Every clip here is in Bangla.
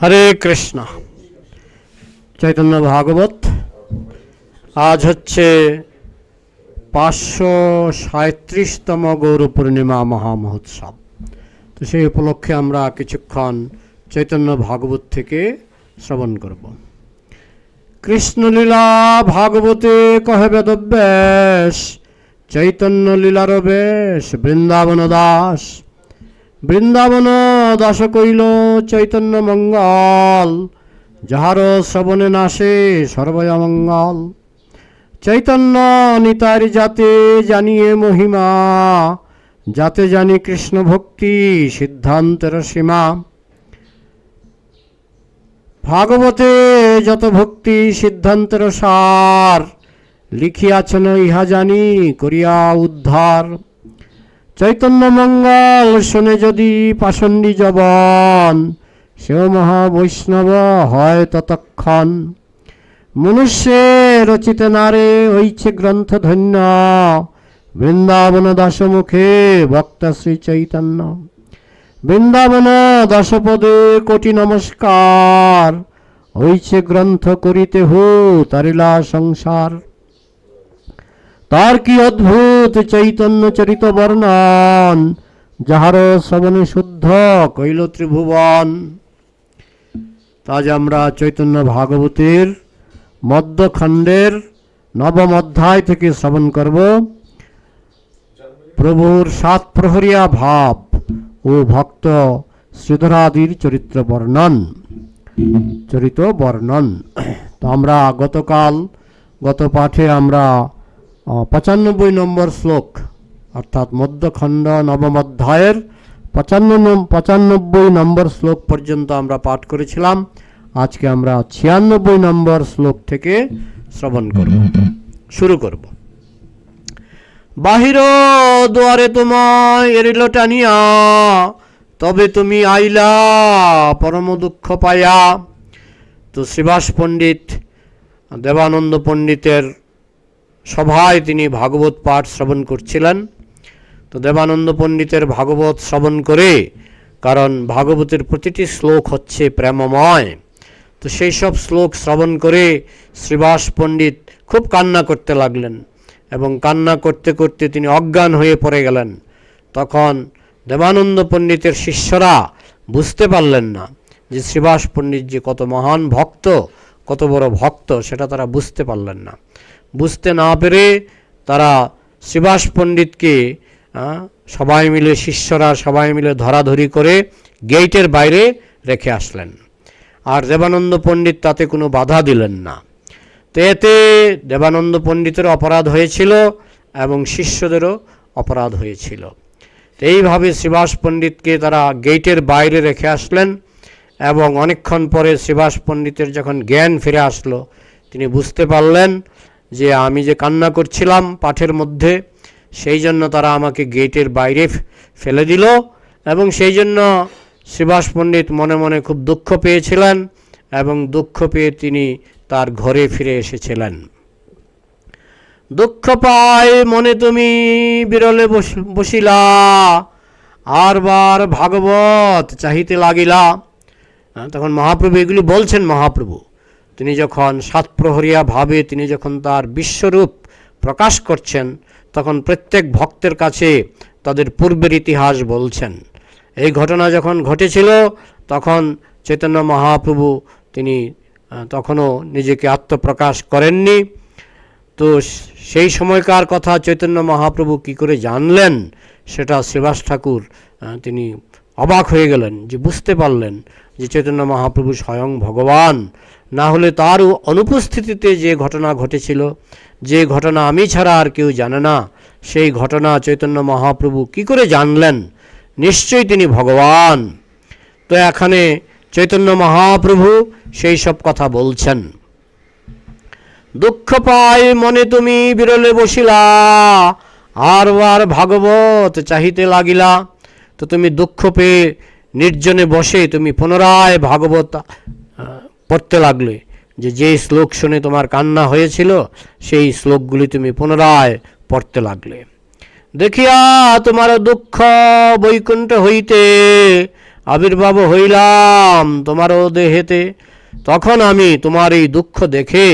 হরে কৃষ্ণ। চৈতন্য ভাগবত। আজ হচ্ছে পাঁচশো সাঁত্রিশতম গৌর পূর্ণিমা মহামহোৎসব। তো সেই উপলক্ষে আমরা কিছুক্ষণ চৈতন্য ভাগবত থেকে শ্রবণ করব। কৃষ্ণলীলা ভাগবতে কহে বেদব্যাস চৈতন্য লীলার বেশ বৃন্দাবন দাস বৃন্দাবন দাস কইল চৈতন্য মঙ্গল, যাহার শ্রবণে নাশে সর্বয় মঙ্গল। চৈতন্য নিতার যাতে জানিয়ে মহিমা, যাতে জানি কৃষ্ণ ভক্তি সিদ্ধান্তের সীমা। ভাগবতে যত ভক্তি সিদ্ধান্তের সার, লিখিয়াছেন ইহা জানি করিয়া উদ্ধার। চৈতন্য মঙ্গল শুনে যদি পাষণ্ডী জবন সেও মহাবৈষ্ণব হয় ততক্ষণ। মনুষ্যে রচিত নারে হইছে গ্রন্থ ধন্য বৃন্দাবন দাসমুখে বক্তা শ্রী চৈতন্য। বৃন্দাবন দশপদে কোটি নমস্কার হইছে গ্রন্থ করিতে হু তারিলা সংসার। তার কি অদ্ভুত চৈতন্য চরিত বর্ণন, যাহার শ্রবণে শুদ্ধ কৈল ত্রিভুবন? আজ আমরা চৈতন্য ভাগবতের মধ্যখণ্ডের নবম অধ্যায় থেকে শ্রবণ করব। প্রভুর সাত প্রহরিয়া ভাব ও ভক্ত শ্রীধরাদির চরিত্র বর্ণন, চরিত বর্ণন। তো আমরা গতকাল গত পাঠে আমরা পঁচানব্বই নম্বর শ্লোক, অর্থাৎ মধ্যখণ্ড নবম অধ্যায়ের পঁচান্ন, পঁচানব্বই নম্বর শ্লোক পর্যন্ত আমরা পাঠ করেছিলাম। আজকে আমরা ছিয়ানব্বই নম্বর শ্লোক থেকে শ্রবণ করব। শুরু করব। বাহির দুয়ারে তোমায় এরিল টানিয়া, তবে তুমি আইলা পরম দুঃখ পাইয়া। তো শ্রীবাস পণ্ডিত, দেবানন্দ পণ্ডিতের সভায় তিনি ভাগবত পাঠ শ্রবণ করছিলেন। তো দেবানন্দ পণ্ডিতের ভাগবত শ্রবণ করে, কারণ ভাগবতের প্রতিটি শ্লোক হচ্ছে প্রেমময়। তো সেই সব শ্লোক শ্রবণ করে শ্রীবাস পণ্ডিত খুব কান্না করতে লাগলেন এবং কান্না করতে করতে তিনি অজ্ঞান হয়ে পড়ে গেলেন। তখন দেবানন্দ পণ্ডিতের শিষ্যরা বুঝতে পারলেন না যে শ্রীবাস পণ্ডিত যে কত মহান ভক্ত, কত বড় ভক্ত, সেটা তারা বুঝতে পারলেন না। বুঝতে না পেরে তারা শ্রীবাস পণ্ডিতকে সবাই মিলে শিষ্যরা সবাই মিলে ধরাধরি করে গেইটের বাইরে রেখে আসলেন। আর দেবানন্দ পণ্ডিত তাতে কোনো বাধা দিলেন না। তো এতে দেবানন্দ পণ্ডিতের অপরাধ হয়েছিল এবং শিষ্যদেরও অপরাধ হয়েছিল। এইভাবে শ্রীবাস পণ্ডিতকে তারা গেইটের বাইরে রেখে আসলেন এবং অনেকক্ষণ পরে শ্রীবাস পণ্ডিতের যখন জ্ঞান ফিরে আসলো, তিনি বুঝতে পারলেন যে আমি যে কান্না করছিলাম পাঠের মধ্যে, সেই জন্য তারা আমাকে গেটের বাইরে ফেলে দিল এবং সেই জন্য শ্রীবাস পণ্ডিত মনে মনে খুব দুঃখ পেয়েছিলেন এবং দুঃখ পেয়ে তিনি তার ঘরে ফিরে এসেছিলেন। দুঃখ পায় মনে তুমি বিরলে বসিলা, আর বার ভাগবত চাহিতে লাগিলা। তখন মহাপ্রভু এগুলি বলছেন মহাপ্রভু। তিনি যখন সাতপ্রহরিয়া ভাবে তিনি যখন তার বিশ্বরূপ প্রকাশ করছেন, তখন প্রত্যেক ভক্তের কাছে তাদের পূর্বের ইতিহাস বলছেন। এই ঘটনা যখন ঘটেছিল, তখন চৈতন্য মহাপ্রভু তিনি তখনও নিজেকে আত্মপ্রকাশ করেননি। তো সেই সময়কার কথা চৈতন্য মহাপ্রভু কি করে জানলেন, সেটা শ্রীবাস ঠাকুর তিনি অবাক হয়ে গেলেন যে বুঝতে পারলেন যে চৈতন্য মহাপ্রভু স্বয়ং ভগবান। না হলে তার অনুপস্থিতিতে যে ঘটনা ঘটেছিল, যে ঘটনা আমি ছাড়া আর কেউ জানে না, সেই ঘটনা চৈতন্য মহাপ্রভু কি করে জানলেন? নিশ্চয়ই তিনি ভগবান। তো এখানে চৈতন্য মহাপ্রভু সেই সব কথা বলছেন। দুঃখ পায় মনে তুমি বিরলে বসিলা, আর আর ভাগবত চাহিতে লাগিলা। তো তুমি দুঃখ পেয়ে নির্জনে বসে তুমি পুনরায় ভাগবত পড়তে লাগলে যে যে শ্লোক শুনে তোমার কান্না হয়েছিল, সেই শ্লোকগুলি তুমি পুনরায় পড়তে লাগলে। দেখিয়া তোমার দুঃখ বৈকুণ্ঠ হইতে আবির্ভাব হইলাম তোমারও দেহেতে। তখন আমি তোমার এই দুঃখ দেখে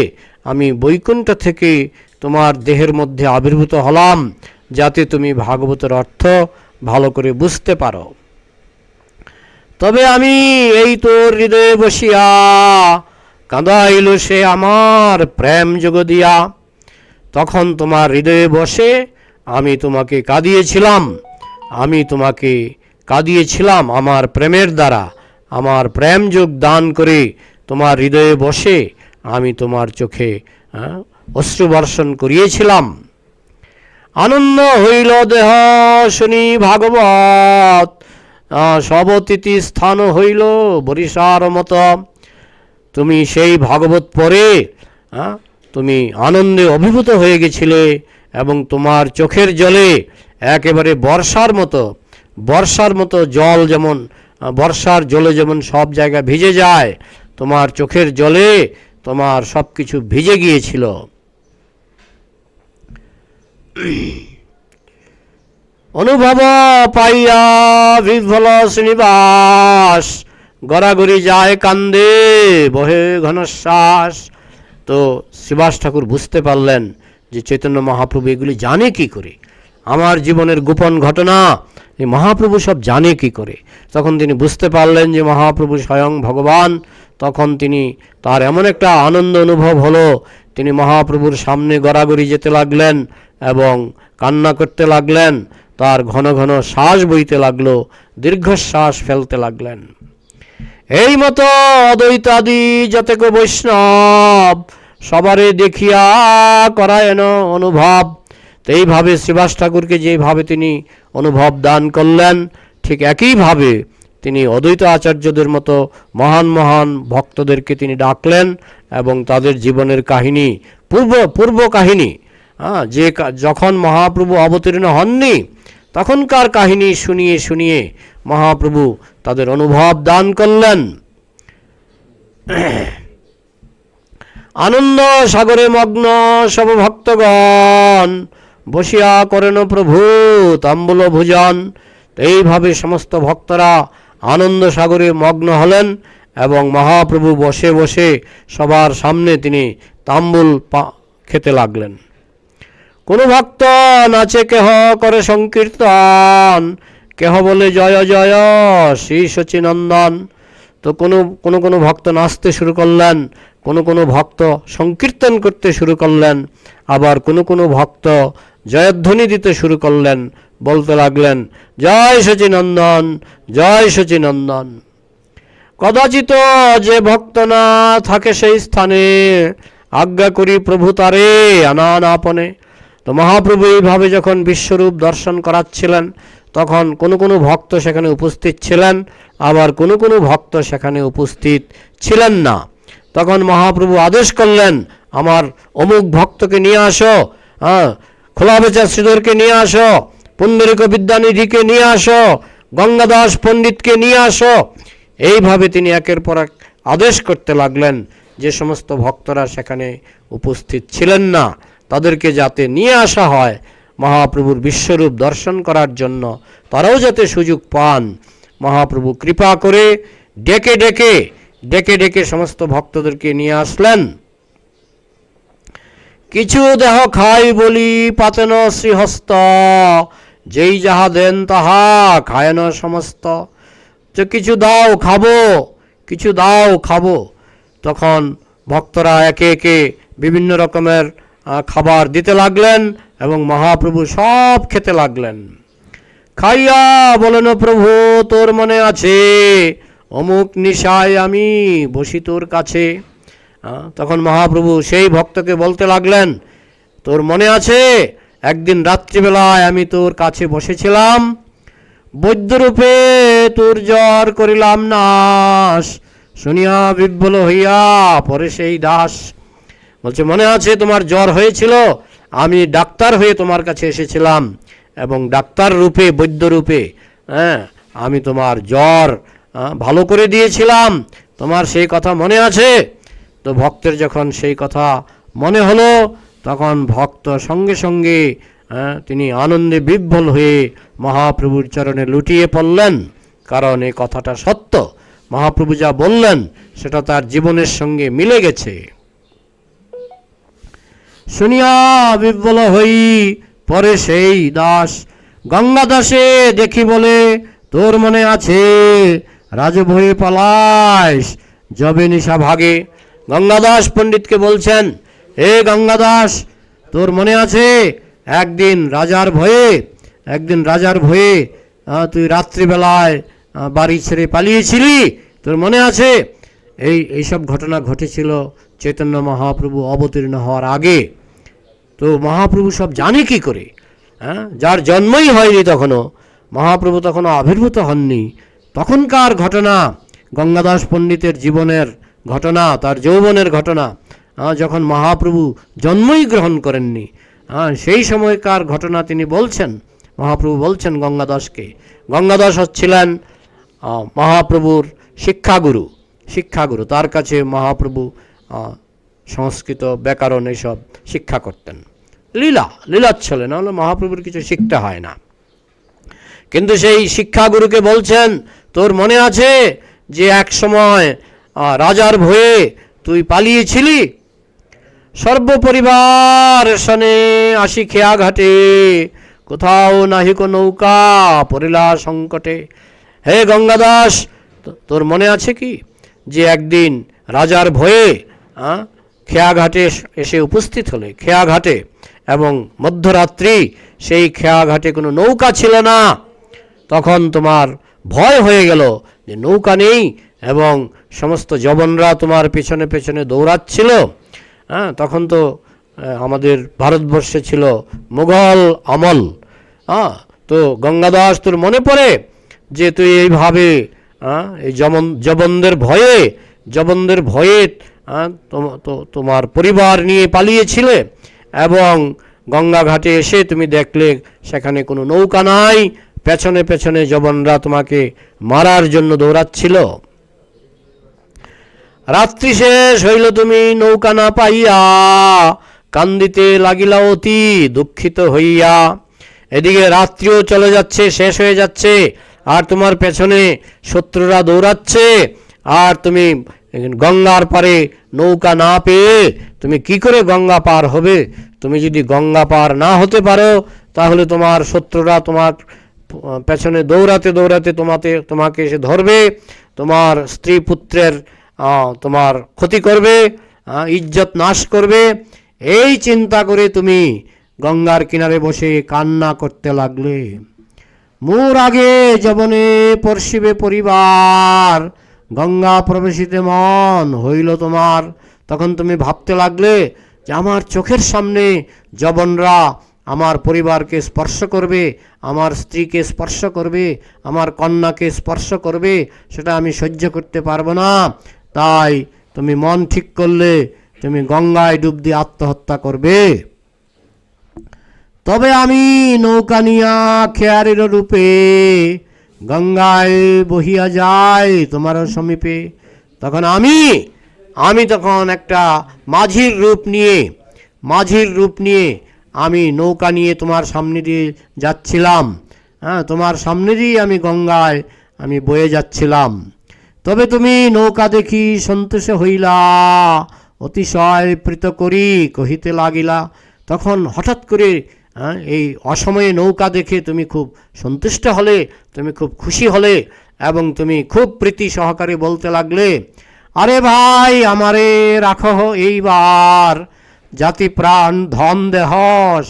আমি বৈকুণ্ঠ থেকে তোমার দেহের মধ্যে আবির্ভূত হলাম, যাতে তুমি ভাগবতের অর্থ ভালো করে বুঝতে পারো। তবে আমি এই তোর হৃদয়ে বসিয়া কাঁদাইল সে আমার প্রেম যোগ দিয়া। তখন তোমার হৃদয়ে বসে আমি তোমাকে কাঁদিয়েছিলাম। আমি তোমাকে কাঁদিয়েছিলাম আমার প্রেমের দ্বারা। আমার প্রেম যোগ দান করে তোমার হৃদয়ে বসে আমি তোমার চোখে অশ্রুবর্ষণ করিয়েছিলাম। আনন্দ হইল দেহ শুনি ভাগবত। সবতিথি স্থান হইল বরিশার মতো। তুমি সেই ভাগবত পরে তুমি আনন্দে অভিভূত হয়ে গেছিলে এবং তোমার চোখের জলে একেবারে বর্ষার মতো বর্ষার মতো জল যেমন বর্ষার জলে যেমন সব জায়গা ভিজে যায়, তোমার চোখের জলে তোমার সব কিছু ভিজে গিয়েছিল। অনুভব পাইয়া বিভল শ্রীনিবাস। গড়াগড়ি যায় কান্দে, বহে ঘনশ্বাস। তো শ্রীবাস ঠাকুর বুঝতে পারলেন যে চৈতন্য মহাপ্রভু এগুলি জানে কি করে। আমার জীবনের গোপন ঘটনা, এই মহাপ্রভু সব জানে কি করে। তখন তিনি বুঝতে পারলেন যে মহাপ্রভু স্বয়ং ভগবান। তখন তিনি তার এমন একটা আনন্দ অনুভব হলো। তিনি মহাপ্রভুর সামনে গড়াগড়ি যেতে লাগলেন এবং কান্না করতে লাগলেন। তার ঘন ঘন শ্বাস বইতে লাগল, দীর্ঘশ্বাস ফেলতে লাগলেন। এই মতো অদ্বৈতাদি যতেক বৈষ্ণব সবারে দেখিয়া করায়ন অনুভব। এইভাবে শ্রীবাস ঠাকুরকে যেভাবে তিনি অনুভব দান করলেন, ঠিক একইভাবে তিনি অদ্বৈত আচার্যদের মতো মহান মহান ভক্তদেরকে তিনি ডাকলেন এবং তাদের জীবনের কাহিনী, পূর্ব পূর্ব কাহিনী হ্যাঁ যে যখন মহাপ্রভু অবতীর্ণ হননি তখনকার কাহিনী শুনিয়ে শুনিয়ে মহাপ্রভু তাদের অনুভব দান করলেন। আনন্দ সাগরে মগ্ন সব ভক্তগণ, বসিয়া করেন প্রভু তাম্বুল ভোজন। এইভাবে সমস্ত ভক্তরা আনন্দ সাগরে মগ্ন হলেন এবং মহাপ্রভু বসে বসে সবার সামনে তিনি তাম্বুল পা, খেতে লাগলেন। কোন ভক্ত নাচে কেহ করে সংকীর্তন, কেহ বলে জয় জয়, শ্রী সচিনন্দন। তো কোনো কোনো কোনো ভক্ত নাচতে শুরু করলেন, কোনো কোনো ভক্ত সংকীর্তন করতে শুরু করলেন, আবার কোনো কোনো ভক্ত জয়ধ্বনি দিতে শুরু করলেন, বলতে লাগলেন, জয় সচিনন্দন জয় সচিনন্দন। কদাচিত যে ভক্ত না থাকে সেই স্থানে, আজ্ঞা করি প্রভু তারে, আনান আপনে। তো মহাপ্রভু এইভাবে যখন বিশ্বরূপ দর্শন করাচ্ছিলেন, তখন কোনো কোনো ভক্ত সেখানে উপস্থিত ছিলেন, আবার কোনো কোনো ভক্ত সেখানে উপস্থিত ছিলেন না। তখন মহাপ্রভু আদেশ করলেন, আমার অমুক ভক্তকে নিয়ে আসো হ্যাঁ খোলা বেচা শ্রীধরকে নিয়ে আসো, পুণ্ডরিক বিদ্যানিধিকে নিয়ে আসো, গঙ্গাদাস পণ্ডিতকে নিয়ে আসো। এইভাবে তিনি একের পর এক আদেশ করতে লাগলেন যে সমস্ত ভক্তরা সেখানে উপস্থিত ছিলেন না। তাদেরকে যাতে নিয়ে আসা হয় মহাপ্রভুর বিশ্বরূপ দর্শন করার জন্য, তারাও যাতে সুযোগ পান। মহাপ্রভু কৃপা করে ডেকে ডেকে ডেকে ডেকে সমস্ত ভক্তদেরকে নিয়ে আসলেন। কিছু দেহ খাই বলি পাতেন শ্রীহস্ত, যেই যাহা দেন তাহা খায়ন সমস্ত। যে কিছু দাও খাব, কিছু দাও খাব। তখন ভক্তরা একে একে বিভিন্ন রকমের খাবার দিতে লাগলেন এবং মহাপ্রভু সব খেতে লাগলেন। খাইয়া বলেন, প্রভু, তোর মনে আছে? অমুক নিশায় আমি বসি তোর কাছে। তখন মহাপ্রভু সেই ভক্তকে বলতে লাগলেন, তোর মনে আছে? একদিন রাত্রিবেলায় আমি তোর কাছে বসেছিলাম। বৈদ্যরূপে তোর জ্বর করিলাম নাশ। শুনিয়া বিব্বল হইয়া পরে সেই দাস। বলছে, মনে আছে তোমার জ্বর হয়েছিল? আমি ডাক্তার হয়ে তোমার কাছে এসেছিলাম এবং ডাক্তার রূপে, বৈদ্য রূপে হ্যাঁ আমি তোমার জ্বর ভালো করে দিয়েছিলাম। তোমার সেই কথা মনে আছে? তো ভক্তের যখন সেই কথা মনে হলো, তখন ভক্ত সঙ্গে সঙ্গে তিনি আনন্দে বিভ্বল হয়ে মহাপ্রভুর চরণে লুটিয়ে পড়লেন। কারণ এই কথাটা সত্য। মহাপ্রভু যা বললেন, সেটা তার জীবনের সঙ্গে মিলে গেছে। শুনিয়া বিব্বল হই, পরে সেই দাস গঙ্গা দাসে দেখি বলে, তোর মনে আছে রাজভয়ে পালাইস যবে নিশা ভাগে? গঙ্গাদাস পণ্ডিতকে বলছেন এ গঙ্গাদাস, তোর মনে আছে একদিন রাজার ভয়ে, একদিন রাজার ভয়ে তুই রাত্রিবেলায় বাড়ি ছেড়ে পালিয়েছিলি? তোর মনে আছে? এই, এইসব ঘটনা ঘটেছিল চৈতন্য মহাপ্রভু অবতীর্ণ হওয়ার আগে, তো মহাপ্রভু সব জানে কি করে? হ্যাঁ? যার জন্মই হয়নি তখনও, মহাপ্রভু তখনও আবির্ভূত হননি। তখনকার ঘটনা, গঙ্গাদাস পণ্ডিতের জীবনের ঘটনা, তার যৌবনের ঘটনা যখন মহাপ্রভু জন্মই গ্রহণ করেননি সেই সময়কার ঘটনা তিনি বলছেন, মহাপ্রভু বলছেন গঙ্গাদাসকে, গঙ্গাদাস হচ্ছিলেন মহাপ্রভুর শিক্ষাগুরু শিক্ষাগুরু। তার কাছে মহাপ্রভু সংস্কৃত, ব্যাকরণ এইসব শিক্ষা করতেন। লীলা, লীলাচ্ছলে, নাহলে মহাপ্রভুর কিছু শিখতে হয় না। কিন্তু সেই শিক্ষাগুরুকে বলছেন, তোর মনে আছে যে এক সময় রাজার ভয়ে তুই পালিয়েছিলি? সর্বপরিবার সনে আসি খেয়া ঘাটে কোথাও নাহিক নৌকা পরিলা সংকটে। হে গঙ্গাদাস তোর মনে আছে কি যে একদিন রাজার ভয়ে খেয়াঘাটে এস- উপস্থিত হলে খেয়াঘাটে এবং মধ্যরাত্রি সেই খেয়াঘাটে কোনো নৌকা ছিল না। তখন তোমার ভয় হয়ে গেল যে নৌকা নেই এবং সমস্ত জবনরা তোমার পেছনে পেছনে দৌড়াচ্ছিল। হ্যাঁ তখন তো আমাদের ভারতবর্ষে ছিল মুঘল আমল। হ্যাঁ তো গঙ্গাদাস তোর মনে পড়ে যে তুই এইভাবে হ্যাঁ, এই জবন জবনদের ভয়ে জবনদের ভয়ে হ্যাঁ, তোমার পরিবার নিয়ে পালিয়েছিলে এবং গঙ্গা ঘাটে এসে তুমি দেখলে সেখানে কোনো নৌকা নাই, পেছনে পেছনে জবনরা তোমাকে মারার জন্য দৌড়াচ্ছিল। রাত্রি শেষ হইল তুমি নৌকা না পাইয়া, কান্দিতে লাগিলা অতি, দুঃখিত হইয়া। এদিকে রাত্রিও চলে যাচ্ছে, শেষ হয়ে যাচ্ছে, আর তোমার পেছনে শত্রুরা দৌড়াচ্ছে, আর তুমি গঙ্গার পারে নৌকা না পেয়ে তুমি কি করে গঙ্গা পার হবে? তুমি যদি গঙ্গা পার না হতে পারো, তাহলে তোমার শত্রুরা তোমার পেছনে দৌড়াতে দৌড়াতে তোমাতে, তোমাকে এসে ধরবে, তোমার স্ত্রী পুত্রের তোমার ক্ষতি করবে ইজ্জত নাশ করবে। এই চিন্তা করে তুমি গঙ্গার কিনারে বসে কান্না করতে লাগলে। মোর আগে যবনে পরশিবে পরিবার গঙ্গা প্রবেশিতে মন হইল তোমার। তখন তুমি ভাবতে লাগলে যে আমার চোখের সামনে যবনরা আমার পরিবারকে স্পর্শ করবে, আমার স্ত্রীকে স্পর্শ করবে, আমার কন্যাকে স্পর্শ করবে, সেটা আমি সহ্য করতে পারব না। তাই তুমি মন ঠিক করলে তুমি গঙ্গায় ডুব দিয়ে আত্মহত্যা করবে। তবে আমি নৌকা নিয়া খেয়ারের রূপে গঙ্গায় বহিয়া যায় তোমার সমীপে। তখন আমি আমি তখন একটা মাঝির রূপ নিয়ে, মাঝির রূপ নিয়ে আমি নৌকা নিয়ে তোমার সামনে দিয়ে যাচ্ছিলাম। হ্যাঁ তোমার সামনে দিয়ে আমি গঙ্গায় আমি বয়ে যাচ্ছিলাম। তবে তুমি নৌকা দেখি সন্তোষ হইলা, অতিশয় প্রীত করি কহিতে লাগিলা। তখন হঠাৎ করে হ্যাঁ, এই অসময়ে নৌকা দেখে তুমি খুব সন্তুষ্ট হলে তুমি খুব খুশি হলে এবং তুমি খুব প্রীতি সহকারে বলতে লাগলে আরে ভাই আমারে রাখো এইবার। জাতি প্রাণ ধন দেহ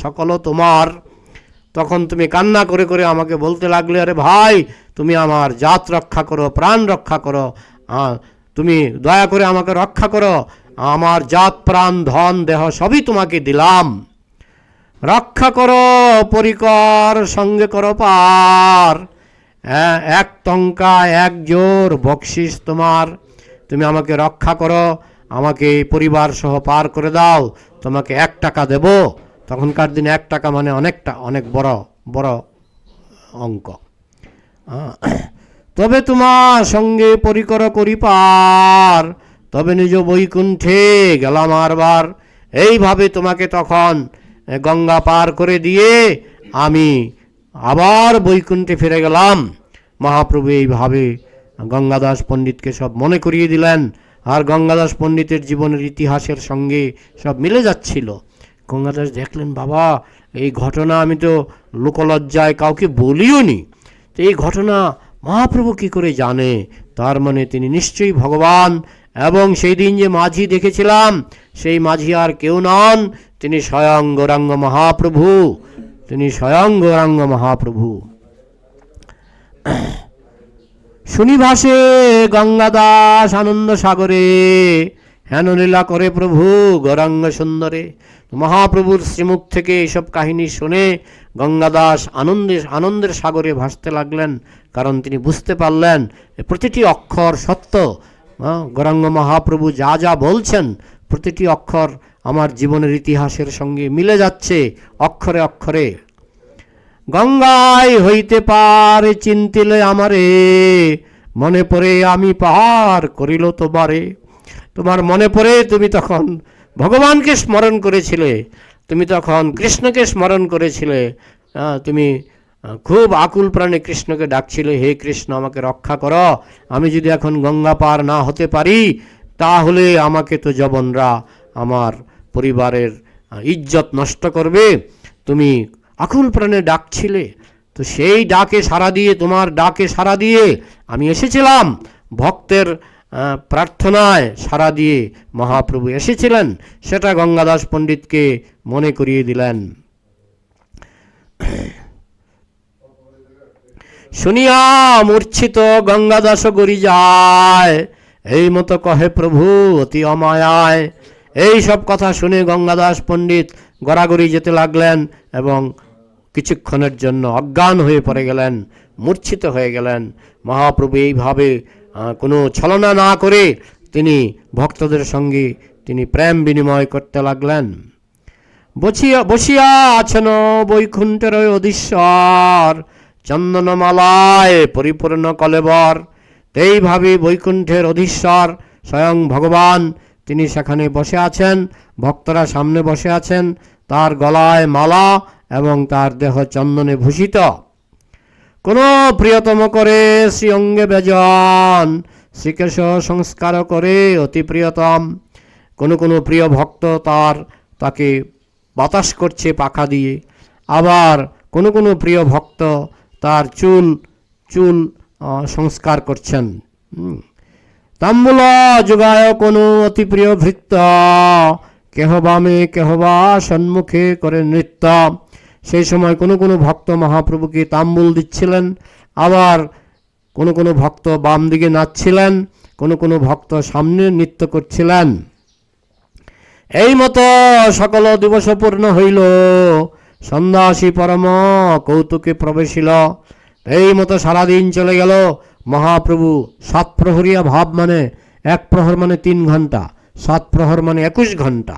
সকল তোমার। তখন তুমি কান্না করে করে আমাকে বলতে লাগলে আরে ভাই তুমি আমার জাত রক্ষা করো প্রাণ রক্ষা করো। তুমি দয়া করে আমাকে রক্ষা করো। আমার জাত প্রাণ ধন দেহ সবই তোমাকে দিলাম। রক্ষা করো পরিকর সঙ্গে করো পার। হ্যাঁ, এক টঙ্কা এক জোর বকশিস তোমার। তুমি আমাকে রক্ষা করো আমাকে পরিবার সহ পার করে দাও। তোমাকে এক টাকা দেব। তখনকার দিনে এক টাকা মানে অনেকটা অনেক বড় বড় অঙ্ক। তবে তোমার সঙ্গে পরিকর করি পার। তবে নিজ বৈকুণ্ঠে গেলাম আরবার। এইভাবে তোমাকে তখন গঙ্গা পার করে দিয়ে আমি আবার বৈকুণ্ঠে ফিরে গেলাম। মহাপ্রভু এইভাবে গঙ্গাদাস পণ্ডিতকে সব মনে করিয়ে দিলেন আর গঙ্গাদাস পণ্ডিতের জীবনের ইতিহাসের সঙ্গে সব মিলে যাচ্ছিল। গঙ্গাদাস দেখলেন, বাবা, এই ঘটনা আমি তো লোকলজ্জায় কাউকে বলিও নি তো এই ঘটনা মহাপ্রভু কি করে জানে? তার মানে তিনি নিশ্চয়ই ভগবান এবং সেই দিন যে মাঝি দেখেছিলাম, সেই মাঝি আর কেউ নন তিনি স্বয়ং গৌরাঙ্গ মহাপ্রভু। তিনি স্বয়ং গৌরাঙ্গ মহাপ্রভু। শুনিভাসে গঙ্গাদাস আনন্দ সাগরে, হেন লীলা করে প্রভু গৌরাঙ্গ সুন্দরে। মহাপ্রভুর শ্রীমুখ থেকে এসব কাহিনী শুনে গঙ্গাদাস আনন্দে, আনন্দের সাগরে ভাসতে লাগলেন, কারণ তিনি বুঝতে পারলেন প্রতিটি অক্ষর সত্য। গৌরাঙ্গ মহাপ্রভু যা যা বলছেন, প্রতিটি অক্ষর আমার জীবনের ইতিহাসের সঙ্গে মিলে যাচ্ছে অক্ষরে অক্ষরে। গঙ্গায় হইতে পারে চিন্তিলে আমারে, মনে পড়ে আমি পাহার করিল তোমারে। তোমার মনে পড়ে তুমি তখন ভগবানকে স্মরণ করেছিলে, তুমি তখন কৃষ্ণকে স্মরণ করেছিলে। তুমি খুব আকুল প্রাণে কৃষ্ণকে ডাকছিলে, হে কৃষ্ণ, আমাকে রক্ষা করো, আমি যদি এখন গঙ্গা পার না হতে পারি, তাহলে আমাকে তো জবনরা আমার পরিবারের ইজ্জত নষ্ট করবে। তুমি আকুল প্রাণে ডাকছিলে। তো সেই ডাকে সাড়া দিয়ে, তোমার ডাকে সাড়া দিয়ে আমি এসেছিলাম। ভক্তের প্রার্থনায় সাড়া দিয়ে মহাপ্রভু এসেছিলেন। সেটা গঙ্গাদাস পণ্ডিতকে মনে করিয়ে দিলেন। শুনিয়া মূর্ছিত গঙ্গাদাস গরি যায়। এই মতো কহে প্রভু, অতি অমায়ায়। এই সব কথা শুনে গঙ্গাদাস পণ্ডিত গড়াগড়ি যেতে লাগলেন এবং কিছুক্ষণের জন্য অজ্ঞান হয়ে পড়ে গেলেন, মূর্ছিত হয়ে গেলেন। মহাপ্রভু এইভাবে কোনো ছলনা না করে তিনি ভক্তদের সঙ্গে তিনি প্রেম বিনিময় করতে লাগলেন। বসিয়া বসিয়া আছেন বৈকুণ্ঠের অধীশ্বর, চন্দনমালায় পরিপূর্ণ কলেবর। এইভাবে বৈকুণ্ঠের অধীশ্বর স্বয়ং ভগবান তিনি সেখানে বসে আছেন, ভক্তরা সামনে বসে আছেন, তার গলায় মালা এবং তার দেহ চন্দনে ভূষিত। কোন প্রিয়তম করে শ্রী অঙ্গে বেজন শ্রীকেশ সংস্কার করে অতি প্রিয়তম। কোনো কোনো প্রিয় ভক্ত তার, তাকে বাতাস করছে পাখা দিয়ে। আবার কোনো কোনো প্রিয় ভক্ত তার চুল চুল সংস্কার করছেন। তাম্বুল যোগায় কোনো অতি প্রিয় ভৃত্য কেহ বামে, কেহ বা সম্মুখে করে নৃত্য। সেই সময় কোনো কোনো ভক্ত মহাপ্রভুকে তাম্বুল দিচ্ছিলেন। আবার কোনো কোনো ভক্ত বাম দিকে নাচছিলেন। কোনো কোনো ভক্ত সামনে নৃত্য করছিলেন। এই মতো সকল দিবস পূর্ণ হইল। সন্ন্যাসী পরম কৌতুকে প্রবেশিল। এই মতো সারাদিন চলে গেল। মহাপ্রভু সাত প্রহরিয়া ভাব মানে এক প্রহর মানে তিন ঘণ্টা সাত প্রহর মানে একুশ ঘণ্টা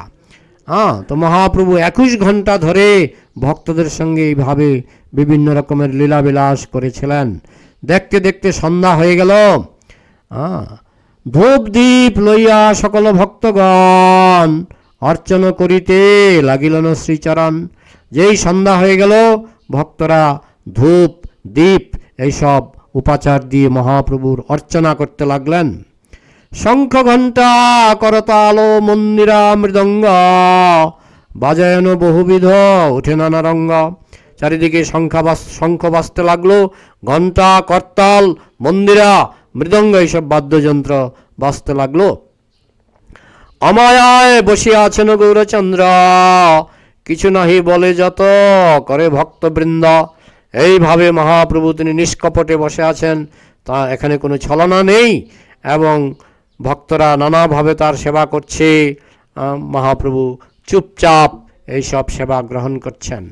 হ্যাঁ তো মহাপ্রভু একুশ ঘণ্টা ধরে ভক্তদের সঙ্গে এইভাবে বিভিন্ন রকমের লীলাবিলাস করেছিলেন। দেখতে দেখতে সন্ধ্যা হয়ে গেল। হ্যাঁ ধূপ দীপ লইয়া সকল ভক্তগণ অর্চন করিতে লাগিল না শ্রীচরণ। যেই সন্ধ্যা হয়ে গেল, ভক্তরা ধূপ, দীপ, এইসব উপাচার দিয়ে মহাপ্রভুর অর্চনা করতে লাগলেন। শঙ্খ ঘণ্টা করতাল, মন্দিরা, মৃদঙ্গ, বাজায়ন বহুবিধ, উঠে নানা রঙ্গ। চারিদিকে শঙ্খা বাস, শঙ্খ বাজতে লাগল। ঘণ্টা, করতাল, মন্দিরা, মৃদঙ্গ এইসব বাদ্যযন্ত্র বাজতে লাগল। অমায়ায় বসিয়া আছেন গৌরচন্দ্র। কিছু নাহি বলে যত, করে ভক্তবৃন্দ। এইভাবে মহাপ্রভু তিনি নিষ্কপটে বসে আছেন, তা এখানে কোনো ছলনা নেই, এবং ভক্তরা নানাভাবে তার সেবা করছে। মহাপ্রভু চুপচাপ এইসব সেবা গ্রহণ করছেন।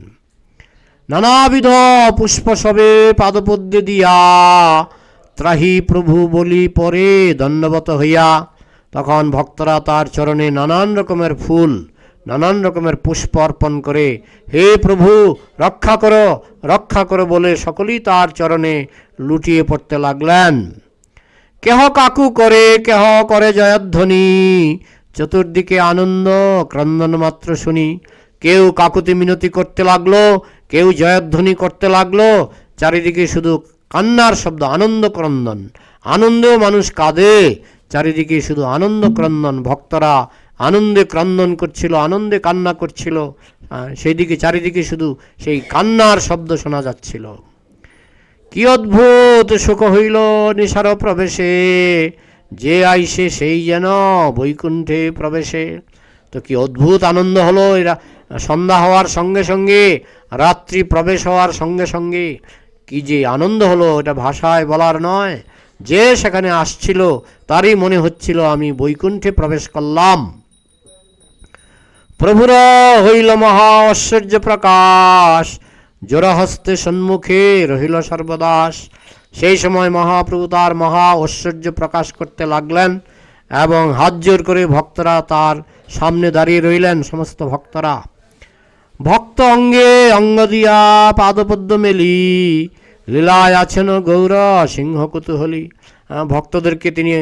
নানাবিধ পুষ্প সবে পাদপদ্মে দিয়া ত্রাহি প্রভু বলি পরে দণ্ডবত হইয়া, তখন ভক্তরা তার চরণে নানান রকমের ফুল নানান রকমের পুষ্প অর্পণ করে, হে প্রভু, রক্ষা করো রক্ষা করো বলে সকলেই তার চরণে লুটিয়ে পড়তে লাগলেন। কেহ কাকু করে, কেহ করে জয়ধ্বনি। চতুর্দিকে আনন্দ, ক্রন্দন মাত্র শুনি। কেউ কাকুতি মিনতি করতে লাগল, কেউ জয়ধ্বনি করতে লাগল। চারিদিকে শুধু কান্নার শব্দ, আনন্দ ক্রন্দন। আনন্দেও মানুষ কাঁদে। চারিদিকে শুধু আনন্দ ক্রন্দন, ভক্তরা আনন্দে ক্রন্দন করছিল, আনন্দে কান্না করছিল। সেই দিকে চারিদিকে শুধু সেই কান্নার শব্দ শোনা যাচ্ছিল। কি অদ্ভুত সুখ হইল নিশার প্রবেশে। যে আইসে সেই যেন বৈকুণ্ঠে প্রবেশে। তো কি অদ্ভুত আনন্দ হলো এরা, সন্ধ্যা হওয়ার সঙ্গে সঙ্গে, রাত্রি প্রবেশ হওয়ার সঙ্গে সঙ্গে। কি যে আনন্দ হলো, এটা ভাষায় বলার নয়। যে সেখানে আসছিল, তারই মনে হচ্ছিল, আমি বৈকুণ্ঠে প্রবেশ করলাম। প্রভুর হইল মহা ঐশ্বর্য প্রকাশ। জোড়হস্তে সম্মুখে রহিল সর্বদাস। সেই সময় মহাপ্রভু তার মহা ঐশ্বর্য প্রকাশ করতে লাগলেন এবং হাত জোর করে ভক্তরা তার সামনে দাঁড়িয়ে রইলেন, সমস্ত ভক্তরা। ভক্ত অঙ্গে অঙ্গ দিয়া পাদপদ্ম মেলি, লীলায় আছেন গৌর সিংহ কুতুহলী। ভক্তদেরকে তিনি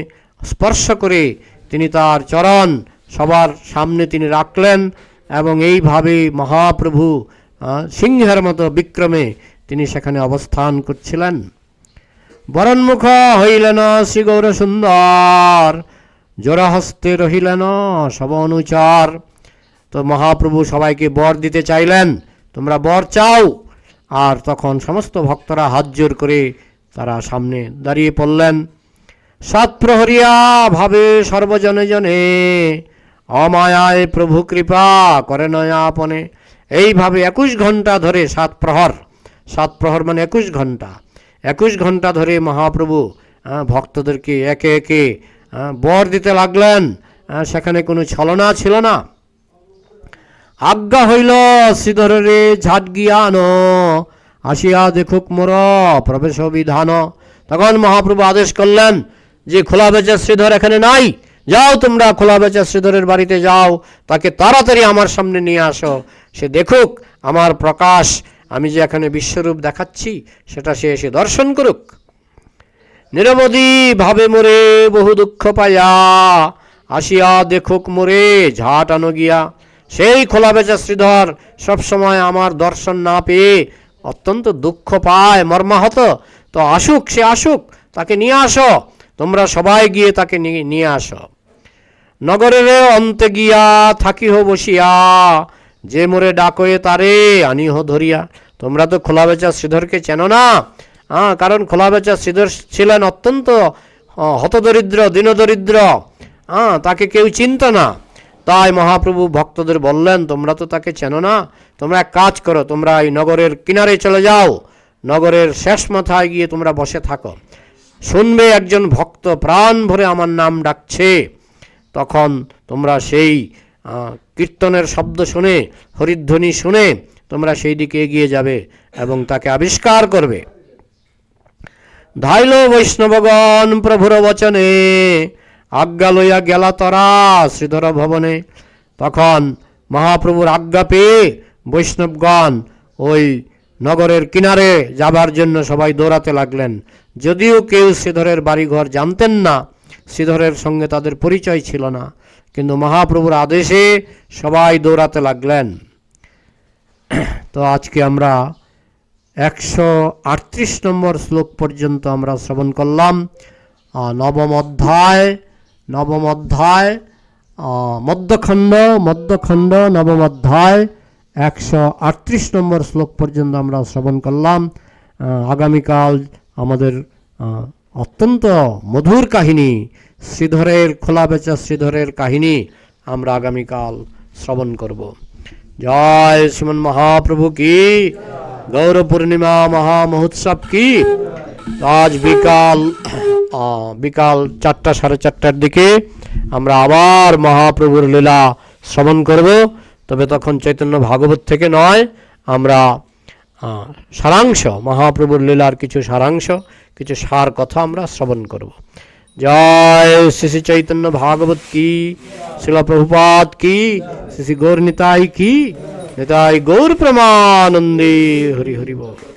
স্পর্শ করে তিনি তার চরণ সবার সামনে তিনি রাখলেন এবং এইভাবে মহাপ্রভু সিংহের মতো বিক্রমে তিনি সেখানে অবস্থান করছিলেন। বরণমুখ হইলেন শ্রী গৌর সুন্দর, জোড়াহস্তে রহিলেন সব অনুচার তো মহাপ্রভু সবাইকে বর দিতে চাইলেন, তোমরা বর চাও। আর তখন সমস্ত ভক্তরা হাত জোর করে তারা সামনে দাঁড়িয়ে পড়লেন। সাত প্রহরিয়া ভাবে সর্বজনে জনে অমায়ায় প্রভু কৃপা করে নয়াপনে এইভাবে একুশ ঘণ্টা ধরে সাত প্রহর সাত প্রহর মানে একুশ ঘণ্টা একুশ ঘণ্টা ধরে মহাপ্রভু ভক্তদেরকে একে একে বর দিতে লাগলেন। সেখানে কোনো ছলনা ছিল না। আজ্ঞা হইল শ্রীধরে ঝাট গিয়ান আসিয়া দেখুক মোর প্রবেশ বিধান। তখন মহাপ্রভু আদেশ করলেন যে, খোলা বেচা শ্রীধর এখানে নাই। যাও তোমরা খোলা বেচা শ্রীধরের বাড়িতে যাও, তাকে তাড়াতাড়ি আমার সামনে নিয়ে আসো। সে দেখুক, আমার প্রকাশ আমি যে এখানে বিশ্বরূপ দেখাচ্ছি, সেটা সে এসে দর্শন করুক। নিরবধি ভাবে মোরে বহু দুঃখ পাইয়া, আসিয়া দেখুক মোরে ঝাট আনো গিয়া। সেই খোলা বেচা শ্রীধর সবসময় আমার দর্শন না পেয়ে অত্যন্ত দুঃখ পায়, মর্মাহত। তো আসুক, সে আসুক, তাকে নিয়ে আসো। তোমরা সবাই গিয়ে তাকে নিয়ে আসো। নগরের অন্তে গিয়া থাকিহ বসিয়া, যে মোরে ডাকয়ে তারে, আনিহ ধরিয়া। তোমরা তো খোলা বেচা শ্রীধরকে চেনো না। হ্যাঁ কারণ খোলা বেচা শ্রীধর ছিলেন অত্যন্ত হতদরিদ্র, দীনদরিদ্র। হ্যাঁ তাকে কেউ চিনত না। তাই মহাপ্রভু ভক্তদের বললেন, তোমরা তো তাকে চেনো না। তোমরা এক কাজ করো, তোমরা এই নগরের কিনারে চলে যাও। নগরের শেষ মাথায় গিয়ে তোমরা বসে থাকো। শুনবে একজন ভক্ত, প্রাণ ভরে আমার নাম ডাকছে। তখন তোমরা সেই কীর্তনের শব্দ শুনে, হরিধ্বনি শুনে তোমরা সেই দিকে এগিয়ে যাবে এবং তাকে আবিষ্কার করবে। ধাইল বৈষ্ণবগণ প্রভুর বচনে, আজ্ঞা লইয়া গেলা তরা শ্রীধর ভবনে। তখন মহাপ্রভুর আজ্ঞা পেয়ে বৈষ্ণবগণ ওই নগরের কিনারে যাবার জন্য সবাই দৌড়াতে লাগলেন। যদিও কেউ শ্রীধরের বাড়িঘর জানতেন না, শ্রীধরের সঙ্গে তাদের পরিচয় ছিল না, কিন্তু মহাপ্রভুর আদেশে সবাই দৌড়াতে লাগলেন। তো আজকে আমরা একশো আটত্রিশ নম্বর শ্লোক পর্যন্ত আমরা শ্রবণ করলাম। নবম অধ্যায় নবম অধ্যায় মধ্যখণ্ড মধ্যখণ্ড, নবম অধ্যায়, একশো আটত্রিশ নম্বর শ্লোক পর্যন্ত আমরা শ্রবণ করলাম। আগামীকাল আমাদের অত্যন্ত মধুর কাহিনী, শ্রীধরের খোলা বেচা শ্রীধরের কাহিনী আমরা আগামীকাল শ্রবণ করব। জয় শ্রীমন মহাপ্রভু কি? গৌর পূর্ণিমা মহা মহোৎসব কি? আজ বিকাল বিকাল চারটা সাড়ে চারটার দিকে আমরা আবার মহাপ্রভুর লীলা শ্রবণ করব। তবে তখন চৈতন্য ভাগবত থেকে নয়, আমরা সারাংশ, মহাপ্রভুর লীলার কিছু সারাংশ, কিছু সার কথা আমরা শ্রবণ করব। জয় শ্রী শ্রী চৈতন্য ভাগবত কি, শিলা প্রভুপাত কি, শ্রী শ্রী গৌর নিতাই কি, নিতাই গৌর প্রমানন্দে হরি হরি বল।